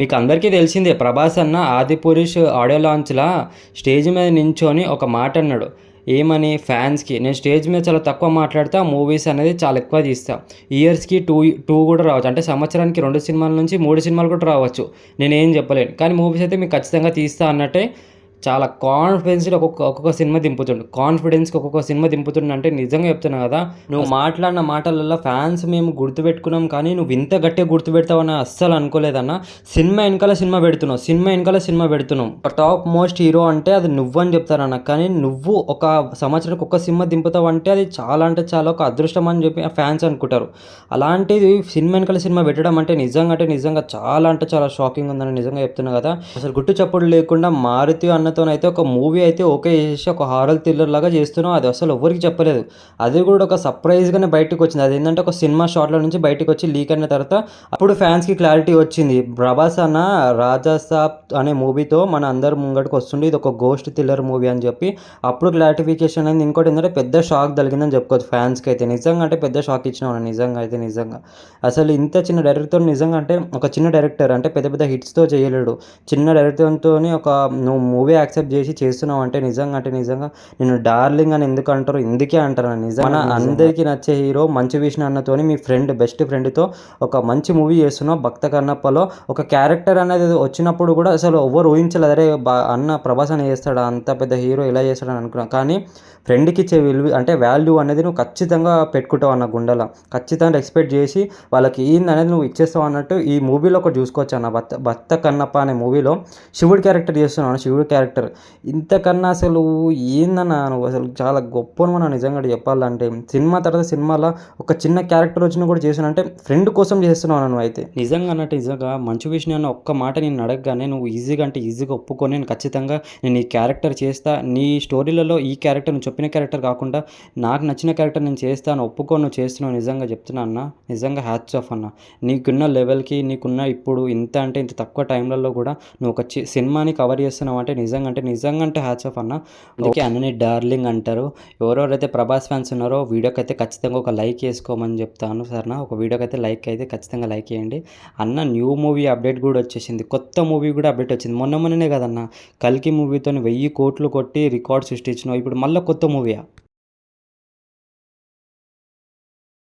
మీకు అందరికీ తెలిసిందే ప్రభాస్ అన్న ఆది పురుష్ ఆడియో లాంచ్లా స్టేజ్ మీద నించొని ఒక మాట అన్నాడు. ఏమని? ఫ్యాన్స్కి. నేను స్టేజ్ మీద చాలా తక్కువ మాట్లాడితే మూవీస్ అనేది చాలా ఎక్కువ తీస్తా. ఇయర్స్కి టూ టూ కూడా రావచ్చు. అంటే సంవత్సరానికి రెండు సినిమాల నుంచి మూడు సినిమాలు కూడా రావచ్చు. నేనేం చెప్పలేను. కానీ మూవీస్ అయితే మీకు ఖచ్చితంగా తీస్తా అన్నట్టే చాలా కాన్ఫిడెన్స్గా ఒక్కొక్క ఒక్కొక్క సినిమా దింపుతుండు. కాన్ఫిడెన్స్కి ఒక్కొక్క సినిమా దింపుతుండు అంటే నిజంగా చెప్తున్నా కదా నువ్వు మాట్లాడిన మాటలలో ఫ్యాన్స్ మేము గుర్తుపెట్టుకున్నాం కానీ నువ్వు ఇంత గట్టిగా గుర్తుపెడతావని అస్సలు అనుకోలేదన్న సినిమా వెనకాల సినిమా పెడుతున్నావు. సినిమా వెనకాల సినిమా పెడుతున్నావు. టాప్ మోస్ట్ హీరో అంటే అది నువ్వని చెప్తారన్న కానీ నువ్వు ఒక సంవత్సరానికి ఒక్క సినిమా దింపుతావు అంటే అది చాలా అంటే చాలా ఒక అదృష్టం అని చెప్పి ఫ్యాన్స్ అనుకుంటారు. అలాంటిది సినిమా వెనకాల సినిమా పెట్టడం అంటే నిజంగా అంటే నిజంగా చాలా అంటే చాలా షాకింగ్ ఉందని నిజంగా చెప్తున్నా కదా. అసలు గుట్టు చప్పుడు లేకుండా మారుతి అన్నతోనైతే ఒక మూవీ అయితే ఓకే చేసి ఒక హారర్ థ్రిల్లర్ లాగా చేస్తున్నాం అది అసలు ఎవరికి చెప్పలేదు. అది కూడా ఒక సర్ప్రైజ్గానే బయటకు వచ్చింది. అది ఏంటంటే ఒక సినిమా షాట్లో నుంచి బయటకు వచ్చి లీక్ అయిన తర్వాత అప్పుడు ఫ్యాన్స్కి క్లారిటీ వచ్చింది. ప్రభాస్ అన్న రాజాసాబ్ అనే మూవీతో మన అందరు ముంగడికి వస్తుంది ఇది ఒక గోస్ట్ థ్రిల్లర్ మూవీ అని చెప్పి అప్పుడు క్లారిఫికేషన్ అయింది. ఇంకోటి ఏంటంటే పెద్ద షాక్ తగిలిందని చెప్పుకోవచ్చు ఫ్యాన్స్కి అయితే. నిజంగా అంటే పెద్ద షాక్ ఇచ్చిన నిజంగా అయితే నిజంగా. అసలు ఇంత చిన్న డైరెక్టర్ నిజంగా అంటే ఒక చిన్న డైరెక్టర్ అంటే పెద్ద పెద్ద హిట్స్తో చేయలేడు. చిన్న డైరెక్టర్తో ఒక నువ్వు మూవీ యాక్సెప్ట్ చేసి చేస్తున్నావు అంటే నిజంగా అంటే నిజంగా నేను డార్లింగ్ అని ఎందుకు అంటారు ఇందుకే అంటారు నిజంగా. మన అందరికీ నచ్చే హీరో మంచు విష్ణు అన్నతోని మీ ఫ్రెండ్ బెస్ట్ ఫ్రెండ్తో ఒక మంచి మూవీ చేస్తున్నావు భక్త కన్నప్పలో ఒక క్యారెక్టర్ అనేది వచ్చినప్పుడు కూడా అసలు ఎవరు ఊహించలేదు అరే అన్న ప్రభాస్ అని చేస్తాడా అంత పెద్ద హీరో ఇలా చేస్తాడని అనుకున్నాను కానీ ఫ్రెండ్కి ఇచ్చే విలువ అంటే వాల్యూ అనేది నువ్వు ఖచ్చితంగా పెట్టుకుంటావు అన్న గుండెల. ఖచ్చితంగా ఎక్స్పెక్ట్ చేసి వాళ్ళకి ఏంది అనేది నువ్వు ఇచ్చేస్తావు అన్నట్టు ఈ మూవీలో ఒకటి చూసుకోవచ్చు అన్న భర్త భర్త కన్నప్ప అనే మూవీలో శివుడి క్యారెక్టర్ చేస్తున్నాను శివుడి క్యారెక్టర్ క్యారెక్టర్ ఇంతకన్నా అసలు ఏందన్నా నువ్వు? అసలు చాలా గొప్ప మనం నిజంగా చెప్పాలంటే సినిమా తర్వాత సినిమాలో ఒక చిన్న క్యారెక్టర్ వచ్చినా కూడా చేసాను అంటే ఫ్రెండ్ కోసం చేస్తున్నావు నువ్వు అయితే. నిజంగా అన్నట్టు నిజంగా మంచు విషయం అన్న ఒక్క మాట నేను అడగగానే నువ్వు ఈజీగా అంటే ఈజీగా ఒప్పుకొని నేను ఖచ్చితంగా నేను ఈ క్యారెక్టర్ చేస్తా నీ స్టోరీలలో ఈ క్యారెక్టర్ నువ్వు చెప్పిన క్యారెక్టర్ కాకుండా నాకు నచ్చిన క్యారెక్టర్ నేను చేస్తాను ఒప్పుకొని నువ్వు చేస్తున్నావు నిజంగా చెప్తున్నా అన్న. నిజంగా హ్యాట్స్ ఆఫ్ అన్న. నీకున్న లెవెల్కి నీకున్న ఇప్పుడు ఇంత అంటే ఇంత తక్కువ టైంలలో కూడా నువ్వు ఒక సినిమాని కవర్ చేస్తున్నావు అంటే నిజంగా అంటే నిజంగా అంటే హ్యాట్స్ ఆఫ్ అన్న. అందుకే అన్నని డార్లింగ్ అంటారు. ఎవరెవరైతే ప్రభాస్ ఫ్యాన్స్ ఉన్నారో వీడియోకి అయితే ఖచ్చితంగా ఒక లైక్ వేసుకోమని చెప్తాను సరేనా ఒక వీడియోకి అయితే లైక్ అయితే ఖచ్చితంగా లైక్ చేయండి అన్న న్యూ మూవీ అప్డేట్ కూడా వచ్చేసింది. కొత్త మూవీ కూడా అప్డేట్ వచ్చింది. మొన్న మొన్ననే కదన్న కల్కి మూవీతో వెయ్యి కోట్లు కొట్టి రికార్డ్ సృష్టించినావు. ఇప్పుడు మళ్ళీ కొత్త మూవీయా